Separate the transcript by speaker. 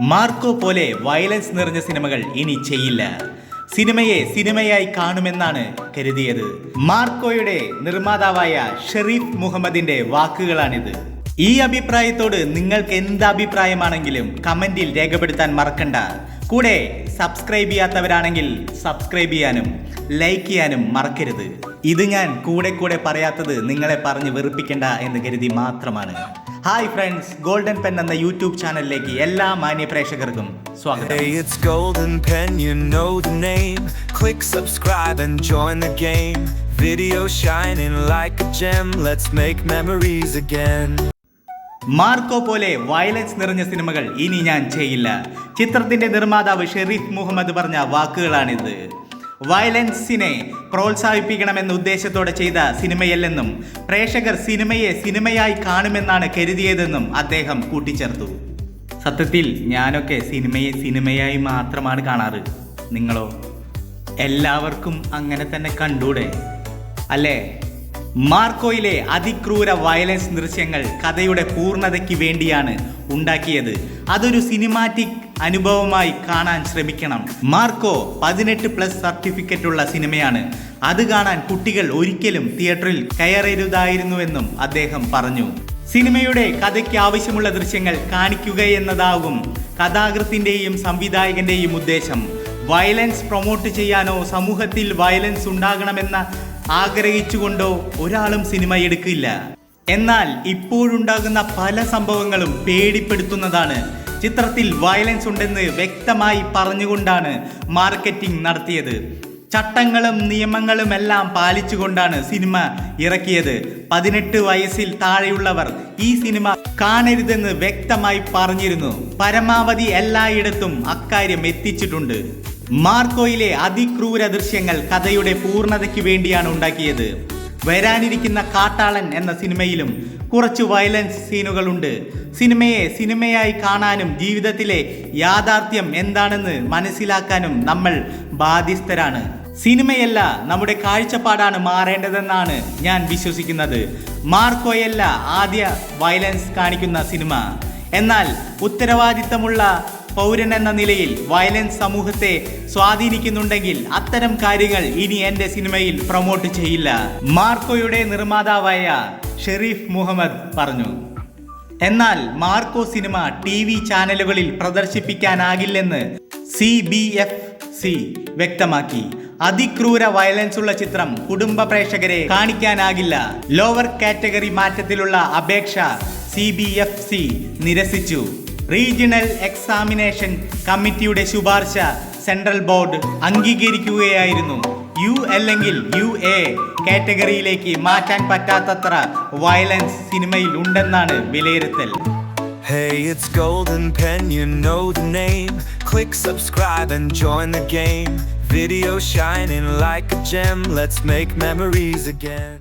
Speaker 1: Marco പോലെ violence നിറഞ്ഞ സിനിമകൾ ഇനി ചെയ്യില്ല. സിനിമയെ സിനിമയായി കാണുമെന്നാണ് കരുതിയത്. മാർക്കോയുടെ നിർമ്മാതാവായ ഷെറീഫ് മുഹമ്മദിന്റെ വാക്കുകളാണിത്. ഈ അഭിപ്രായത്തോട് നിങ്ങൾക്ക് എന്ത് അഭിപ്രായമാണെങ്കിലും കമന്റിൽ രേഖപ്പെടുത്താൻ മറക്കണ്ട. കൂടെ സബ്സ്ക്രൈബ് ചെയ്യാത്തവരാണെങ്കിൽ സബ്സ്ക്രൈബ് ചെയ്യാനും ലൈക്ക് ചെയ്യാനും മറക്കരുത്. ഇത് ഞാൻ കൂടെ കൂടെ പറയാത്തത് നിങ്ങളെ പറഞ്ഞ് വെറുപ്പിക്കണ്ട എന്ന് കരുതി മാത്രമാണ്. ഹായ് ഫ്രണ്ട്സ് ഗോൾഡൻ പെൻ എന്ന യൂട്യൂബ് ചാനലിലേക്ക് എല്ലാ മാന്യ പ്രേക്ഷകർക്കും സ്വാഗതം
Speaker 2: Hey, it's Golden Pen, you know the name. Click subscribe and join the game. Video shining like a gem, let's make memories again.
Speaker 1: Marco പോലെ വയലൻസ് നിറഞ്ഞ സിനിമകൾ ഇനി ഞാൻ ചെയ്യില്ല ചിത്രത്തിന്റെ നിർമ്മാതാവ് ഷെരീഫ് മുഹമ്മദ് പറഞ്ഞ വാക്കുകളാണിത് വയലൻസിനെ പ്രോത്സാഹിപ്പിക്കണമെന്ന ഉദ്ദേശത്തോടെ ചെയ്ത സിനിമയല്ലെന്നും പ്രേക്ഷകർ സിനിമയെ സിനിമയായി കാണുമെന്നാണ് കരുതിയതെന്നും അദ്ദേഹം കൂട്ടിച്ചേർത്തു. സത്യത്തിൽ ഞാനൊക്കെ സിനിമയെ സിനിമയായി മാത്രമാണ് കാണാറ്. നിങ്ങളോ? എല്ലാവർക്കും അങ്ങനെ തന്നെ കണ്ടൂടെ? അല്ലേ? മാർക്കോയിലെ അതിക്രൂര വയലൻസ് ദൃശ്യങ്ങൾ കഥയുടെ പൂർണതയ്ക്ക് വേണ്ടിയാണ് ഉണ്ടാക്കിയത്. അതൊരു സിനിമാറ്റിക് അനുഭവമായി കാണാൻ ശ്രമിക്കണം. മാർക്കോ പതിനെട്ട് പ്ലസ് സർട്ടിഫിക്കറ്റ് ഉള്ള സിനിമയാണ്. അത് കാണാൻ കുട്ടികൾ ഒരിക്കലും തിയേറ്ററിൽ കയറരുതായിരുന്നുവെന്നും അദ്ദേഹം പറഞ്ഞു. സിനിമയുടെ കഥയ്ക്ക് ആവശ്യമുള്ള ദൃശ്യങ്ങൾ കാണിക്കുക എന്നതാകും കഥാകൃത്തിന്റെയും സംവിധായകന്റെയും ഉദ്ദേശം. വയലൻസ് പ്രൊമോട്ട് ചെയ്യാനോ സമൂഹത്തിൽ വയലൻസ് ഉണ്ടാകണമെന്ന ആഗ്രഹിച്ചുകൊണ്ടോ ഒരാളും സിനിമ എടുക്കില്ല. എന്നാൽ ഇപ്പോഴുണ്ടാകുന്ന പല സംഭവങ്ങളും പേടിപ്പെടുത്തുന്നതാണ്. ചിത്രത്തിൽ വയലൻസ് ഉണ്ടെന്ന് വ്യക്തമായി പറഞ്ഞുകൊണ്ടാണ് മാർക്കറ്റിംഗ് നടത്തിയത്. ചട്ടങ്ങളും നിയമങ്ങളും എല്ലാം പാലിച്ചുകൊണ്ടാണ് സിനിമ ഇറക്കിയത്. പതിനെട്ട് വയസ്സിൽ താഴെയുള്ളവർ ഈ സിനിമ കാണരുതെന്ന് വ്യക്തമായി പറഞ്ഞിരുന്നു. പരമാവധി എല്ലായിടത്തും അക്കാര്യം എത്തിച്ചിട്ടുണ്ട്. മാർക്കോയിലെ അതിക്രൂര ദൃശ്യങ്ങൾ കഥയുടെ പൂർണതയ്ക്ക് വേണ്ടിയാണ് ഉണ്ടാക്കിയത്. വരാനിരിക്കുന്ന കാട്ടാളൻ എന്ന സിനിമയിലും കുറച്ച് വയലൻസ് സീനുകളുണ്ട്. സിനിമയെ സിനിമയായി കാണാനും ജീവിതത്തിലെ യാഥാർത്ഥ്യം എന്താണെന്ന് മനസ്സിലാക്കാനും നമ്മൾ ബാധ്യസ്ഥരാണ്. സിനിമയല്ല നമ്മുടെ കാഴ്ചപ്പാടാണ് മാറേണ്ടതെന്നാണ് ഞാൻ വിശ്വസിക്കുന്നത്. മാർക്കോയല്ല ആദ്യ വയലൻസ് കാണിക്കുന്ന സിനിമ. എന്നാൽ ഉത്തരവാദിത്തമുള്ള പൗരൻ എന്ന നിലയിൽ വയലൻസ് സമൂഹത്തെ സ്വാധീനിക്കുന്നുണ്ടെങ്കിൽ അത്തരം കാര്യങ്ങൾ ഇനി എന്റെ സിനിമയിൽ പ്രൊമോട്ട് ചെയ്യില്ല. മാർക്കോയുടെ നിർമ്മാതാവായ ഷെരീഫ് മുഹമ്മദ് പറഞ്ഞു. എന്നാൽ മാർക്കോ സിനിമ ടി വി ചാനലുകളിൽ പ്രദർശിപ്പിക്കാനാകില്ലെന്ന് സി ബി എഫ് സി വ്യക്തമാക്കി. അതിക്രൂര വയലൻസ് ഉള്ള ചിത്രം കുടുംബ പ്രേക്ഷകരെ കാണിക്കാനാകില്ല. ലോവർ കാറ്റഗറി മാറ്റത്തിലുള്ള അപേക്ഷ സി ബി എഫ് സി നിരസിച്ചു. റീജിയണൽ എക്സാമിനേഷൻ കമ്മിറ്റിയുടെ ശുപാർശ സെൻട്രൽ ബോർഡ് അംഗീകരിക്കുകയായിരുന്നു യു അല്ലെങ്കിൽ യു എ കാറ്റഗറിയിലേക്ക് മാറ്റാൻ പറ്റാത്തത്ര വയലൻസ് സിനിമയിൽ ഉണ്ടെന്നാണ് വിലയിരുത്തൽ
Speaker 2: Hey, it's Golden Pen, you know the name. Click subscribe and join the game. Video shining like a gem, let's make memories again.